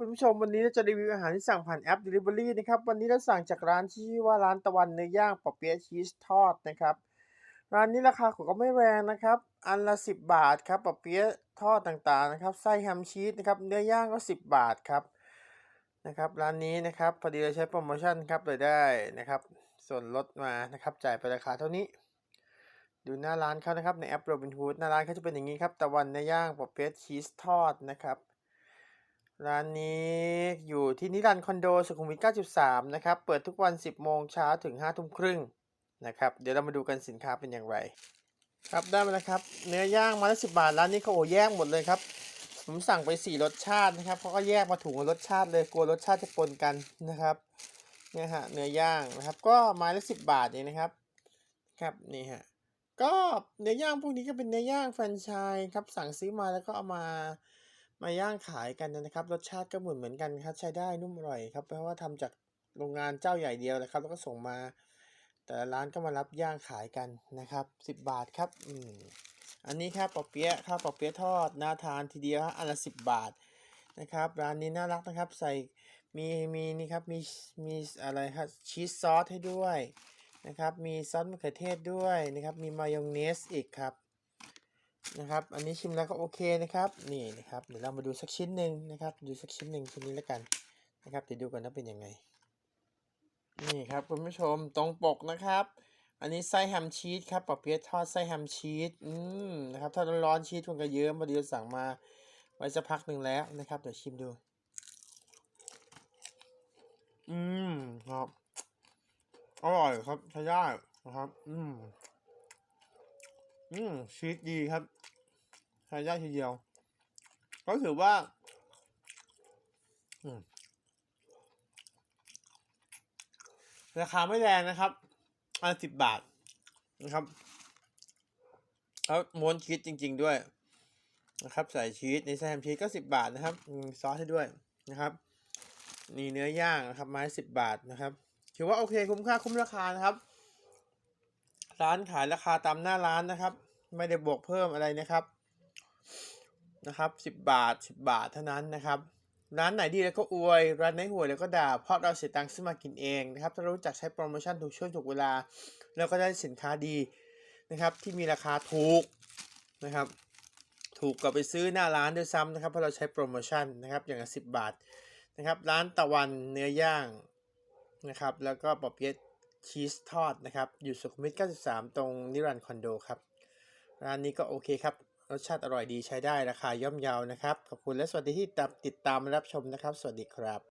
คุณผู้ชมวันนี้เราจะรีวิวอาหารที่สั่งผ่านแอป Delivery นะครับวันนี้เราสั่งจากร้านที่ชื่อว่าร้านตะวันเนื้อย่างปอเปี๊ยะชีสทอดนะครับร้านนี้ราคาของก็ไม่แรงนะครับ อันละ 10 บาทครับปอเปี๊ยะทอดต่างๆนะครับไส้แฮมชีสนะครับเนื้อย่างก็ 10 บาทครับนะครับร้านนี้นะครับพอดีเราใช้โปรโมชั่นครับเลยได้นะครับ ส่วนลดมานะครับจ่ายไปราคาเท่านี้ ดูหน้าร้านเขานะครับในแอป Robinhood หน้าร้านเขาจะเป็นอย่างนี้ครับตะวันเนื้อย่างปอเปี๊ยะชีสทอดนะครับ ร้านนี้อยู่ที่นิรันดร์คอนโดสุขุมวิท 93 นะครับ เปิดทุกวัน 10 โมงเช้าถึง 5 ทุ่มครึ่งนะครับ เดี๋ยวเรามาดูกันสินค้าเป็นอย่างไร ครับได้มาแล้วครับ เนื้อย่างมาละ10บาท ร้านนี้เขาโอ้แยกหมดเลยครับ ผมสั่งไป 4 รสชาตินะครับเขาก็แยกมาถุงละรสชาติเลย กลัวรสชาติจะปนกันนะครับ เนี่ยฮะ เนื้อย่างนะครับ ก็ไม้ละ10บาทเองนะครับ ครับ นี่ฮะ ก็เนื้อย่างพวกนี้ก็เป็นเนื้อย่างแฟรนไชส์ครับ สั่งซื้อมาแล้วก็เอามา มาย่างขายกันนะครับ รสชาติก็เหมือนเหมือนกันครับ ใช้ได้นุ่มอร่อยครับ เพราะว่าทำจากโรงงานเจ้าใหญ่เดียวนะครับ แล้วก็ส่งมา แต่ร้านก็มารับย่างขายกันนะครับ 10 บาทครับอืมอันนี้ครับปอเปี๊ยะข้าวปอเปี๊ยะทอดน่าทานทีเดียวอันละ10บาทนะครับร้านนี้น่ารักนะครับ ใส่มีมีนี่ครับมีมีอะไรครับชีสซอสให้ด้วยนะครับ มีซอสมะเขือเทศด้วยนะครับ มีมายองเนสอีกครับ นะครับ อันนี้ชิมแล้วก็โอเคนะครับ นี่นะครับ เดี๋ยวเรามาดูสักชิ้นหนึ่งนะครับ ดูสักชิ้นหนึ่งชิ้นนี้แล้วกันนะครับ เดี๋ยวดูกันว่าเป็นยังไง นี่ครับคุณผู้ชมตรงปกนะครับ อันนี้ไส้แฮมชีสครับปอเปี๊ยะทอดไส้แฮมชีส อืมนะครับ ถ้าร้อนๆชีสมันก็เยิ้มพอดีเราสั่งมาไว้สักพักหนึ่งแล้วนะครับ เดี๋ยวชิมดู อืมครับ อร่อยครับใช้ได้นะครับ อืม อืมชีสดีครับ ใช้ได้ทีเดียว ก็ถือว่าราคาไม่แรงนะครับอันสิบบาทนะครับ แล้วม้วนชีสจริง ๆด้วยนะครับ ใส่ชีสในแซมชีสก็สิบบาทนะครับมีซอสให้ด้วยนะครับนี่เนื้อย่างนะครับไม้สิบบาทนะครับ ถือว่าโอเคคุ้มค่าคุ้มราคานะครับ ร้านขายราคาตามหน้าร้านนะครับ ไม่ได้บวกเพิ่มอะไรนะครับ นะครับสิบบาทสิบบาทเท่านั้นนะครับร้านไหนดีแล้วก็อวย ร้านไหนห่วยแล้วก็ด่า เพราะเราเสียตังค์ซื้อมากินเองนะครับ ถ้ารู้จักใช้โปรโมชั่นถูกช่วงถูกเวลาเราก็ได้สินค้าดีนะครับ ที่มีราคาถูกนะครับ ถูกกว่าไปซื้อหน้าร้านด้วยซ้ำนะครับ เพราะเราใช้โปรโมชั่นนะครับ อย่างละสิบบาทนะครับ ร้านตะวันเนื้อย่างนะครับ แล้วก็ปอบเปี๊ยะชีสทอดนะครับ อยู่สุขุมวิท 93 ตรงนิรันดร์คอนโดครับ ร้านนี้ก็โอเคครับ รสชาติอร่อยดีใช้ได้ราคาย่อมเยานะครับ ขอบคุณและสวัสดีที่ติดตามรับชมนะครับ สวัสดีครับ